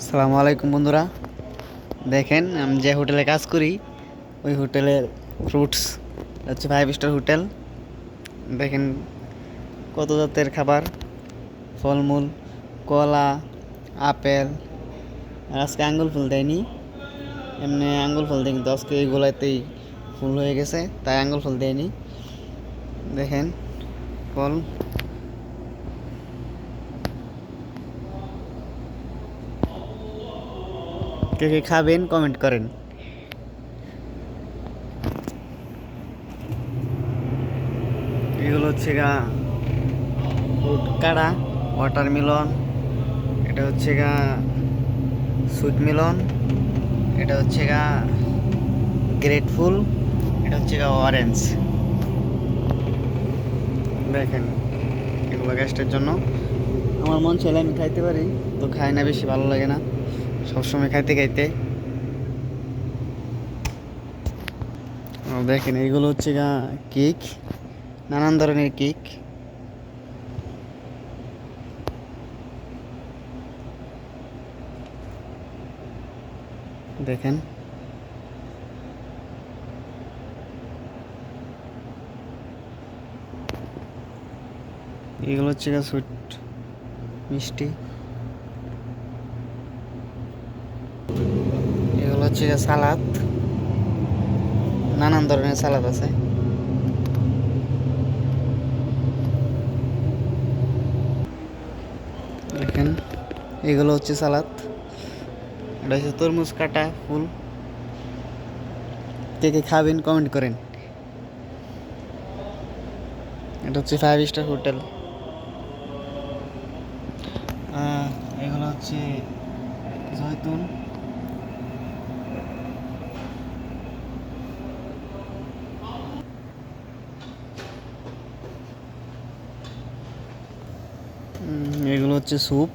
সালামু আলাইকুম, বন্ধুরা। দেখেন, আমি যে হোটেলে কাজ করি, ওই হোটেলের ফ্রুটস হচ্ছে ফাইভ স্টার হোটেল। দেখেন, কত জাতের খাবার? ফলমূল, কলা, আপেল। আজকে আঙ্গুল ফুল দেয়নি। এমনি আঙ্গুল ফুল দেয় কিন্তু আজকে এইগুলাতেই ফুল হয়ে গেছে, তাই আঙ্গুল ফুল দেয়নি। দেখেন, ফল। কে কে খাবেন কমেন্ট করেন। এগুলো হচ্ছে গা কাড়া ওয়াটারমেলন এটা হচ্ছে গা সুইট মেলন এটা হচ্ছে গা গ্রেটফুল এটা হচ্ছে গা অরেঞ্জ দেখেন এগুলো গ্যাস্টের জন্য। আমার মন চাইলে আমি খাইতে পারি, তো খাই না, বেশি ভালো লাগে না। সবসময় খাইতে খাইতে। দেখেন, এইগুলো হচ্ছে কেক, নানান ধরনের কেক। দেখেন। এগুলো হচ্ছে সুইট মিষ্টি এগুলো হচ্ছে গিয়ে সালাদ। নানান ধরনের সালাদ আছে। দেখেন, এগুলো হচ্ছে সালাদ। এটা হচ্ছে তরমুজ কাটা ফুল। কে কে খাবেন কমেন্ট করেন। এটা হচ্ছে ফাইভ স্টার হোটেল। এগুলো হচ্ছে জয়তুন। এগুলো হচ্ছে স্যুপ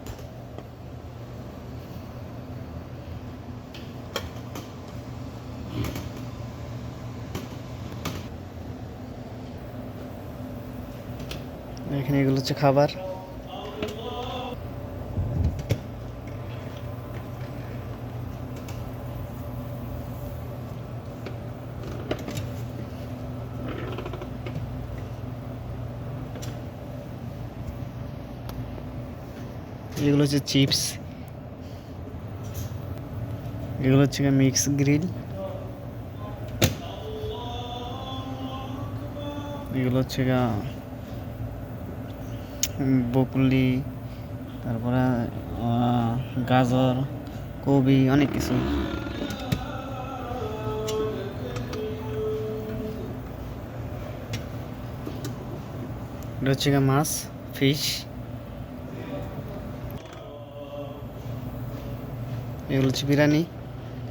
এখানে এগুলো হচ্ছে খাবার। এগুলো হচ্ছে চিপস। এগুলো হচ্ছে মিক্স গ্রিল। এগুলো হচ্ছে বকুলি, তারপরে গাজর কবি অনেক কিছু। এটা হচ্ছে মাছ, ফিশ। এগুলো হচ্ছে বিরিয়ানি।